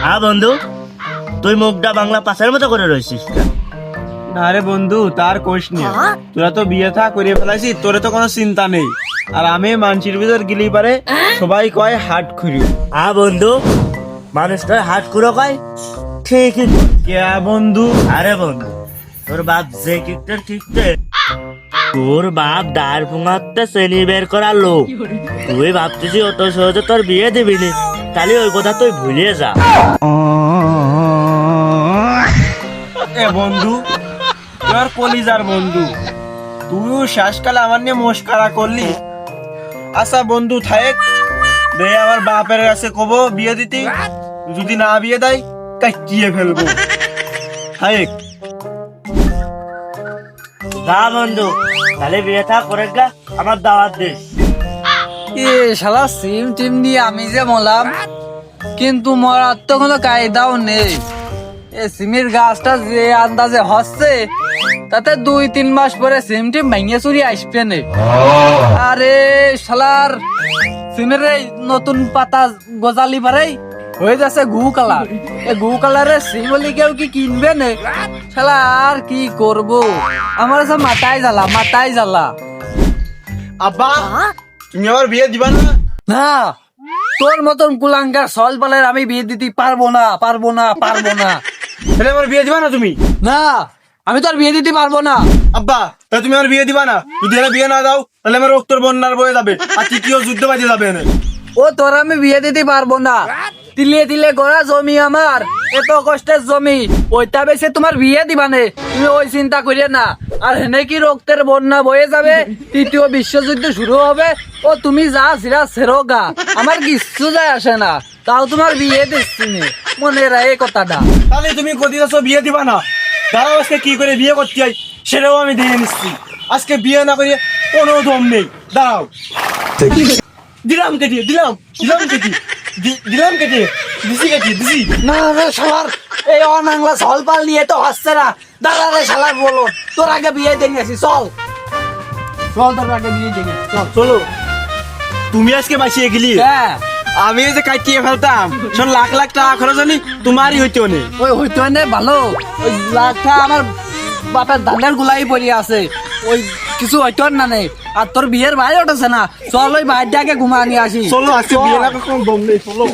হ্যাঁ বন্ধু তুই মুখটা বাংলা পাশের মতো করে রয়েছিস না রে বন্ধু তার কোষ নিয়ে তোরা তো বিয়ে থা করিয়ে ফেলাইছি তোরে তো কোনো চিন্তা নেই। আর আমি মানসির ভিতর গিলি পারে সবাই কয় হাট খুঁড়ি হ্যাঁ বন্ধু মানুষটা হাট কুড়ো কয়? ঠিকই। কে বন্ধু? আরে বন্ধু তোর বাপ যে কিকতে ঠিকতে তোর বাপ দাঁড় ফুঙাতে শ্রেণি বের করার লোক। তুই ভাবতেছি অত সহজে তোর বিয়ে দিবি নি তাহলে ওই কথা তুই ভুলিয়ে যা। এ বন্ধু তোর কলিজার বন্ধু। তুইও শেষকালে আমার নিয়ে মস্কারা করলি। আচ্ছা বন্ধু থাক। দে আমার বাপের কাছে কব বিয়ে দিতে। যদি না বিয়ে দেয় কাটিয়ে ফেলব? থাক। যা বন্ধু তাহলে বিয়ে থা করে গা আমার দাওয়াত দিস। এ শালা সিম টিম নিয়ে আমি যে মলাম কিন্তু মরার তো কোনো কায়দাও নেই। এ সিমের গাছটা যে আন্দাজে হচ্ছে তাতে দুই তিন মাস পরে সিম টিম ভেঙে চুরি আসবে নে। আরে শালার সিমের এই নতুন পাতা গজালি পারে হয়ে যাচ্ছে গু কালার। এ গু কালারে সিম বলি কেউ কি কিনবে নে? শালা আর কি করব? আমার মাথায় জ্বালা মাথায় জ্বালা। আব্বা তুমি আমার বিয়ে দিবা না? না তোর মতন কুলাঙ্গার সল পালের আমি বিয়ে দিতে পারব না পারব না পারব না। তাহলে আমার বিয়ে দিবা না তুমি? না আমি তোর বিয়ে দিতে পারব না। আব্বা তাহলে তুমি আমার বিয়ে দিবা না? যদি এরা বিয়ে না দাও তাহলে আমার রক্তর বন্যার বয়ে যাবে আর তৃতীয় যুদ্ধ বাজে যাবে এনে। ও তোর আমি বিয়ে দিতে পারব না। তিলে তিলে গড়া জমি আমার এত কষ্টের জমি। ওইটা বেশি তোমার বিয়ে দিবানে তুমি ওই চিন্তা করিয়ে না। আর হেনে কি রক্তের বন্যা বয়ে যাবে? তৃতীয় বিশ্বযুদ্ধ শুরু হবে। ও তুমি যা সিরা সেরোগা আমার কিচ্ছু যায় আসে না। তাও তোমার বিয়ে দিচ্ছি নে। মনে রাখ এই কথাটা। তাহলে তুমি কদিন আছো বিয়ে দিবা না। দাঁড়াও আজকে কি করে বিয়ে করতে চাই সেটাও আমি দিয়ে নিচ্ছি। আজকে বিয়ে না করিয়ে কোনো দম নেই। দাঁড়াও দিলাম কেটে দিলাম। দিলাম কেটে দিলাম কেটে। দিছি কেটে দিছি। না রে শালার এই অনাংলা সল পাল নিয়ে তো হচ্ছে না। দাদা রে শালার বলো তোর আগে বিয়ে দিয়ে গেছি চল। চল তোর আগে বিয়ে দিয়ে চল। চলো। তুমি আজকে বাঁচিয়ে গেলি। হ্যাঁ। আমি যে কাটিয়ে ফেলতাম শোন লাখ লাখ টাকা খরচ জানি তোমারই হইতে অনেক ওই হইতো না ভালো। ওই লাখটা আমার বাপের ধানের গুলাই পড়ে আছে। ওই কিছু হয়তো না নেই। আর তোর বিয়ের ভাই উঠেছে না। চল ওই ভাইটাকে ঘুমা নিয়ে আসি। চলো আজকে বিয়ের চলো।